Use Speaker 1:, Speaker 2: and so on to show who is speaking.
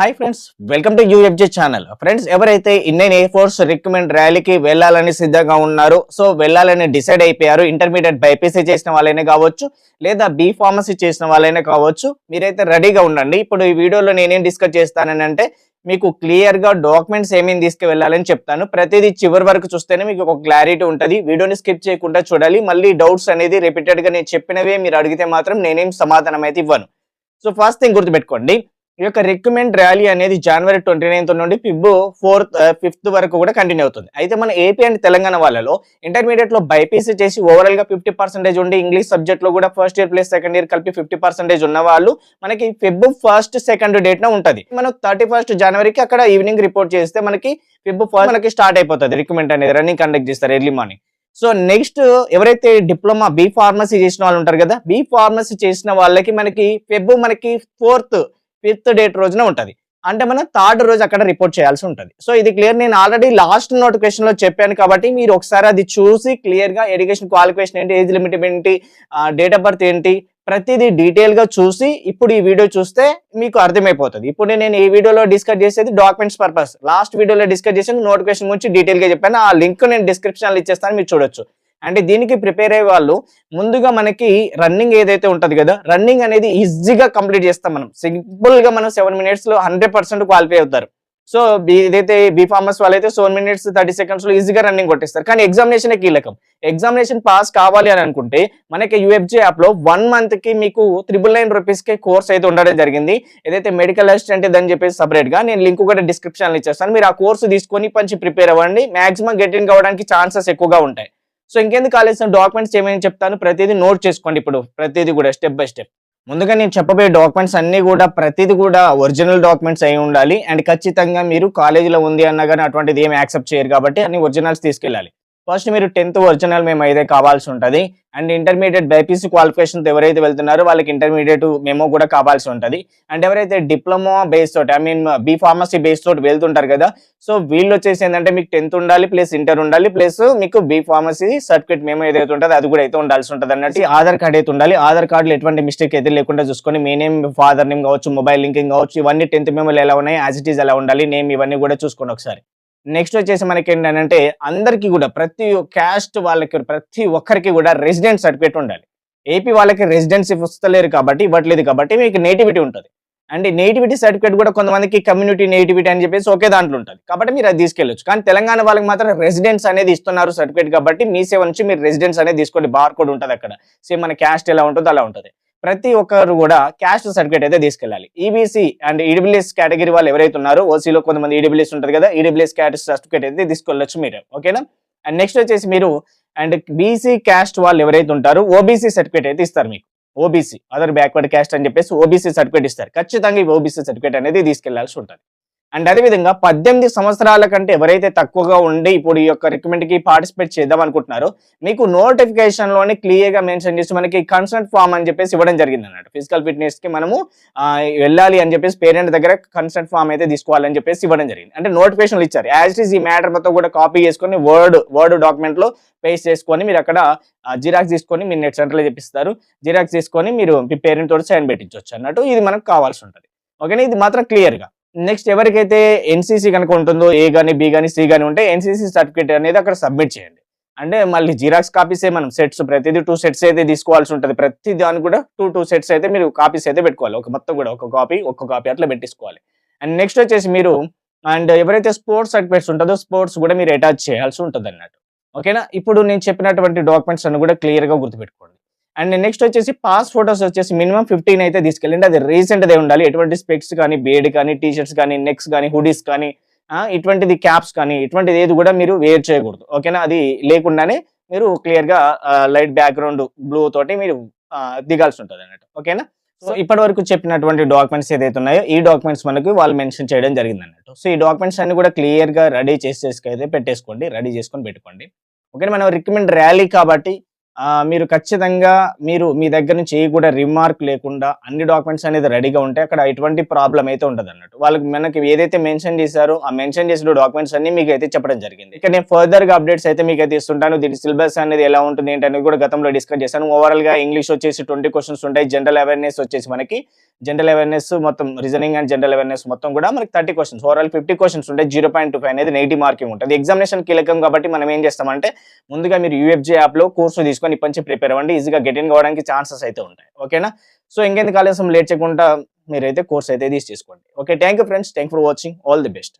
Speaker 1: Hi friends welcome to U F J channel friends ఎవరైతే Indian air force recruitment ర్యాలీకి వెళ్ళాలని సిద్ధంగా ఉన్నారు సో వెళ్ళాలని డిసైడ్ అయిపోయారు ఇంటర్మీడియట్ బైపీసీ చేసిన వాళ్ళైనా కావచ్చు లేదా బీ ఫార్మసీ చేసిన వాళ్ళైనా కావచ్చు మీరైతే రెడీగా ఉండండి. ఇప్పుడు ఈ వీడియోలో నేనేం డిస్కస్ చేస్తానని అంటే మీకు క్లియర్గా డాక్యుమెంట్స్ ఏమేమి తీసుకువెళ్ళాలని చెప్తాను. ప్రతిదీ చివరి వరకు చూస్తేనే మీకు ఒక క్లారిటీ ఉంటుంది. వీడియోని స్కిప్ చేయకుండా చూడాలి. మళ్ళీ డౌట్స్ అనేది రిపీటెడ్గా నేను చెప్పినవే మీరు అడిగితే మాత్రం నేనేం సమాధానం అయితే ఇవ్వను. సో ఫస్ట్ థింగ్ గుర్తుపెట్టుకోండి. ఈ యొక్క రికమెండ్ ర్యాలీ అనేది జనవరి ట్వంటీ నైన్త్ నుండి ఫిబ్ ఫోర్త్ ఫిఫ్త్ వరకు కూడా కంటిన్యూ అవుతుంది. అయితే మన ఏపీ అండ్ తెలంగాణ వాళ్ళలో ఇంటర్మీడియట్లో బైపీసీ చేసి ఓవరాల్గా ఫిఫ్టీ పర్సెంటేజ్ ఉండి ఇంగ్లీష్ సబ్జెక్ట్లో కూడా first year plus second year కలిపి ఫిఫ్టీ పర్సెంటేజ్ ఉన్న వాళ్ళు మనకి ఫిబ్ ఫస్ట్ సెకండ్ డేట్ న ఉంటుంది. మనం థర్టీ ఫస్ట్ జనవరికి అక్కడ ఈవినింగ్ రిపోర్ట్ చేస్తే మనకి ఫిబ్ ఫస్ట్ మనకి స్టార్ట్ అయిపోతుంది రిక్రూట్మెంట్ అనేది రన్నింగ్ కండక్ట్ చేస్తారు ఎర్లీ మార్నింగ్ సో నెక్స్ట్ ఎవరైతే డిప్లొమా బీ ఫార్మసీ చేసిన వాళ్ళు ఉంటారు కదా బీ ఫార్మసీ చేసిన వాళ్ళకి మనకి ఫెబ్ మనకి ఫోర్త్ ఫిఫ్త్ డేట్ రోజున ఉంటుంది. అంటే మనం థర్డ్ రోజు అక్కడ రిపోర్ట్ చేయాల్సి ఉంటుంది. సో ఇది క్లియర్ నేను ఆల్రెడీ లాస్ట్ నోటిఫికేషన్లో చెప్పాను కాబట్టి మీరు ఒకసారి అది చూసి క్లియర్గా ఎడ్యుకేషన్ క్వాలిఫికేషన్ ఏంటి ఏజ్ లిమిట్ ఏంటి డేట్ ఆఫ్ బర్త్ ఏంటి ప్రతిదీ డీటెయిల్గా చూసి ఇప్పుడు ఈ వీడియో చూస్తే మీకు అర్థమైపోతుంది. ఇప్పుడు నేను ఈ వీడియోలో డిస్కస్ చేసేది డాక్యుమెంట్స్ పర్పస్ లాస్ట్ వీడియోలో డిస్కస్ చేసేది నోటిఫికేషన్ గురించి డీటెయిల్గా చెప్పాను. ఆ లింక్ నేను డిస్క్రిప్షన్ ఇచ్చేస్తాను మీరు చూడొచ్చు. అంటే దీనికి ప్రిపేర్ అయ్యే వాళ్ళు ముందుగా మనకి రన్నింగ్ ఏదైతే ఉంటుంది కదా రన్నింగ్ అనేది ఈజీగా కంప్లీట్ చేస్తాం మనం. సింపుల్గా మనం సెవెన్ మినిట్స్లో హండ్రెడ్ పర్సెంట్ క్వాలిఫై అవుతారు. సో ఏదైతే బీ ఫార్మస్ వాళ్ళైతే సెవెన్ మినిట్స్ థర్టీ సెకండ్స్లో ఈజీగా రన్నింగ్ కొట్టేస్తారు. కానీ ఎగ్జామినేషన్ కీలకం. ఎగ్జామినేషన్ పాస్ కావాలి అని అనుకుంటే మనకి యూఎఫ్జే యాప్లో వన్ మంత్కి మీకు త్రిబుల్ నైన్ రూపీస్కి కోర్స్ అయితే ఉండడం జరిగింది. ఏదైతే మెడికల్ అసిస్టెంట్ అని చెప్పేసి సపరేట్గా నేను లింక్ కూడా డిస్క్రిప్షన్ ఇచ్చేస్తాను. మీరు ఆ కోర్సు తీసుకొని పంచి ప్రిపేర్ అవ్వండి. మాక్సిమం ఇన్ కావడానికి ఛాన్సెస్ ఎక్కువగా ఉంటాయి. సో ఇంకెందుకు కావాల్సిన డాక్యుమెంట్స్ ఏమైనా చెప్తాను? ప్రతిదీ నోట్ చేసుకోండి ఇప్పుడు. ప్రతిదీ కూడా స్టెప్ బై స్టెప్. ముందుగా నేను చెప్పబోయే డాక్యుమెంట్స్ అన్నీ కూడా ప్రతిదీ కూడా ఒరిజినల్ డాక్యుమెంట్స్ అయి ఉండాలి. అండ్ ఖచ్చితంగా మీరు కాలేజీలో ఉంది అన్నా కానీ అటువంటిది ఏమి యాక్సెప్ట్ చేయరు కాబట్టి అన్ని ఒరిజినల్స్ తీసుకెళ్ళాలి. ఫస్ట్ మీరు టెన్త్ ఒరిజినల్ మేము అయితే కావాల్సి ఉంటుంది. అండ్ ఇంటర్మీడియట్ బైపీసీ క్వాలిఫికేషన్ ఎవరైతే వెళ్తున్నారో వాళ్ళకి ఇంటర్మీడియట్ మేమో కూడా కావాల్సి ఉంటుంది. అండ్ ఎవరైతే డిప్లొమా బేస్ తోటి I mean B pharmacy base తోటి వెళ్తుంటారు కదా సో వీళ్ళు వచ్చేసి ఏంటంటే మీకు టెన్త్ ఉండాలి ప్లస్ ఇంటర్ ఉండాలి ప్లస్ మీకు బీ ఫార్మసీ సర్టిఫికేట్ మేము ఏదైతే ఉంటుందో అది కూడా అయితే ఉండాల్సి ఉంటుంది అన్నట్టు ఆధార్ కార్డ్ అయితే ఉండాలి. ఆధార్ కార్డులో ఎటువంటి మిస్టేక్ అయితే లేకుండా చూసుకొని మీ నేమ్ ఫాదర్ నేమ్ కావచ్చు మొబైల్ లింకింగ్ కావచ్చు ఇవన్నీ టెన్త్ మెమోలు ఎలా ఉన్నాయి యాజ్ ఇట్ ఈస్ ఎలా ఉండాలి నేమ్ ఇవన్నీ కూడా చూసుకోండి ఒకసారి. నెక్స్ట్ వచ్చేసి మనకి ఏంటంటే అందరికీ కూడా ప్రతి క్యాస్ట్ వాళ్ళకి ప్రతి ఒక్కరికి కూడా రెసిడెంట్ సర్టిఫికేట్ ఉండాలి. ఏపీ వాళ్ళకి రెసిడెన్సీ వస్తలేరు కాబట్టి ఇవ్వట్లేదు కాబట్టి మీకు నేటివిటీ ఉంటుంది. అండ్ నేటివిటీ సర్టిఫికేట్ కూడా కొంతమందికి కమ్యూనిటీ నేటివిటీ అని చెప్పేసి ఒకే దాంట్లో ఉంటుంది. కాబట్టి మీరు అది తీసుకెళ్ళొచ్చు. కానీ తెలంగాణ వాళ్ళకి మాత్రం రెసిడెన్స్ అనేది ఇస్తున్నారు సర్టిఫికేట్ కాబట్టి మీ సేవ నుంచి మీరు రెసిడెన్స్ అనేది తీసుకోండి. బార్ కోడ్ ఉంటుంది అక్కడ సేమ్ మన క్యాస్ట్ ఎలా ఉంటుందో అలా ఉంటుంది. ప్రతి ఒక్కరు కూడా క్యాస్ట్ సర్టిఫికేట్ అయితే తీసుకెళ్ళాలి. ఈబీసీ అండ్ ఈడబ్ల్యూఎస్ కేటగిరీ వాళ్ళు ఎవరైతే ఉన్నారో ఓసీలో కొంతమంది ఈడబ్ల్యూఎస్ ఉంటుంది కదా ఈడబ్ల్యూఎస్ క్యాస్ట్ సర్టిఫికేట్ అయితే తీసుకెళ్ళొచ్చు మీరు. ఓకేనా అండ్ నెక్స్ట్ వచ్చేసి మీరు అండ్ బీసీ క్యాస్ట్ వాళ్ళు ఎవరైతే ఉంటారో ఓబీసీ సర్టిఫికేట్ అయితే ఇస్తారు మీకు. ఓబీసీ అదర్ బ్యాక్వర్డ్ క్యాస్ట్ అని చెప్పేసి ఓబీసీ సర్టిఫికేట్ ఇస్తారు. ఖచ్చితంగా ఈ ఓబీసీ సర్టిఫికేట్ అనేది తీసుకెళ్ళాల్సి ఉంటుంది. అండ్ అదేవిధంగా పద్దెనిమిది సంవత్సరాల కంటే ఎవరైతే తక్కువగా ఉండి ఇప్పుడు ఈ యొక్క రికమెంట్కి పార్టిసిపేట్ చేద్దాం అనుకుంటున్నారో మీకు నోటిఫికేషన్లోనే క్లియర్గా మెన్షన్ చేసి మనకి కన్సల్ట్ ఫామ్ అని చెప్పేసి ఇవ్వడం జరిగింది అన్నట్టు ఫిజికల్ ఫిట్నెస్కి మనము వెళ్ళాలి అని చెప్పేసి పేరెంట్ దగ్గర కన్సల్ట్ ఫామ్ అయితే తీసుకోవాలని చెప్పేసి ఇవ్వడం జరిగింది. అంటే నోటిఫికేషన్లు ఇచ్చారు. యాజ్ ఇస్ ఈ మ్యాటర్ మొత్తం కూడా కాపీ చేసుకొని వర్డ్ వర్డ్ డాక్యుమెంట్లో పేస్ట్ చేసుకొని మీరు అక్కడ జిరాక్స్ తీసుకొని మీరు నెట్ సెంటర్లో చెప్పిస్తారు జిరాక్స్ తీసుకొని మీరు మీ పేరెంట్ తోటి సైన్ పెట్టించవచ్చు అన్నట్టు ఇది మనకు కావాల్సి ఉంటుంది. ఓకేనా? ఇది మాత్రం క్లియర్గా నెక్స్ట్ ఎవరికైతే ఎన్సీసీ కనుక ఉంటుందో ఏ కానీ బి కానీ సి కానీ ఉంటే ఎన్సీసీ సర్టిఫికేట్ అనేది అక్కడ సబ్మిట్ చేయండి. అంటే మళ్ళీ జిరాక్స్ కాపీసే మనం సెట్స్ ప్రతిదీ టూ సెట్స్ అయితే తీసుకోవాల్సి ఉంటుంది. ప్రతి దాని కూడా టూ టూ సెట్స్ అయితే మీరు కాపీస్ అయితే పెట్టుకోవాలి. ఒక మొత్తం కూడా ఒక కాపీ ఒక కాపీ అట్లా పెట్టేసుకోవాలి. అండ్ నెక్స్ట్ వచ్చేసి మీరు అండ్ ఎవరైతే స్పోర్ట్స్ సర్టిఫికేట్స్ ఉంటుందో స్పోర్ట్స్ కూడా మీరు అటాచ్ చేయాల్సి ఉంటుంది అన్నట్టు ఓకేనా? ఇప్పుడు నేను చెప్పినటువంటి డాక్యుమెంట్స్ అన్ని కూడా క్లియర్గా గుర్తుపెట్టుకోండి. అండ్ నెక్స్ట్ వచ్చేసి పాస్ ఫోటోస్ వచ్చేసి మినిమం ఫిఫ్టీన్ అయితే తీసుకెళ్ళండి. అది రీసెంట్ దే ఉండాలి. ఎటువంటి స్పెక్స్ కానీ బేడ్ కానీ టీ షర్ట్స్ కానీ నెక్స్ కానీ హుడీస్ కానీ ఇటువంటిది క్యాప్స్ కానీ ఇటువంటిది ఏది కూడా మీరు వేర్ చేయకూడదు. ఓకేనా అది లేకుండానే మీరు క్లియర్గా లైట్ బ్యాక్గ్రౌండ్ బ్లూ తోటి మీరు దిగాల్సి ఉంటుంది అన్నట్టు. ఓకేనా సో ఇప్పటి వరకు చెప్పినటువంటి డాక్యుమెంట్స్ ఏదైతే ఉన్నాయో ఈ డాక్యుమెంట్స్ మనకు వాళ్ళు మెన్షన్ చేయడం జరిగింది అన్నట్టు. సో ఈ డాక్యుమెంట్స్ అన్ని కూడా క్లియర్గా రెడీ చేసేసి అయితే పెట్టేసుకోండి. రెడీ చేసుకొని పెట్టుకోండి. ఓకే మనం రికమెండ్ ర్యాలీ కాబట్టి మీరు ఖచ్చితంగా మీరు మీ దగ్గర నుంచి ఏ కూడా రిమార్క్ లేకుండా అన్ని డాక్యుమెంట్స్ అనేది రెడీగా ఉంటే అక్కడ ఎటువంటి ప్రాబ్లం అయితే ఉండదు అన్నట్టు. వాళ్ళకి మనకి ఏదైతే మెన్షన్ చేశారో ఆ మెన్షన్ చేసిన డాక్యుమెంట్స్ అన్ని మీకు అయితే చెప్పడం జరిగింది. ఇక నేను ఫర్దర్గా అప్డేట్స్ అయితే మీకు అయితే ఇస్తుంటాను. దీని సిలబస్ అనేది ఎలా ఉంటుంది ఏంటి అనేది కూడా గతంలో డిస్కస్ చేశాను. ఓవరాల్గా ఇంగ్లీష్ వచ్చేసి ట్వంటీ క్వశ్చన్స్ ఉంటాయి. జనరల్ అవేర్నెస్ వచ్చేసి మనకి జనరల్ అవేర్నెస్ మొత్తం రీజనింగ్ అండ్ జనరల్ అవేర్నెస్ మొత్తం కూడా మనకి thirty questions overall fifty questions ఉంటాయి. జీరో పాయింట్ టూ ఫైవ్ అనేది నెగిటివ్ మార్కింగ్ ఉంటుంది. ఎగ్జామినేషన్ కీలకం కాబట్టి మనం ఏం చేస్తామంటే ముందుగా మీరు యూఎఫ్జే యాప్లో కోర్సు తీసుకొని ఇప్పటి నుంచి ప్రిపేర్ అవ్వండి. ఈజీగా గెట్ ఇన్ కావడానికి ఛాన్సెస్ అయితే ఉంటాయి. ఓకేనా? సో ఇంకెందుకు ఆలస్యం? లేట్ చేయకుండా మీరైతే కోర్స్ అయితే తీసి చేసుకోండి okay thank you friends. Thank for watching. All the best.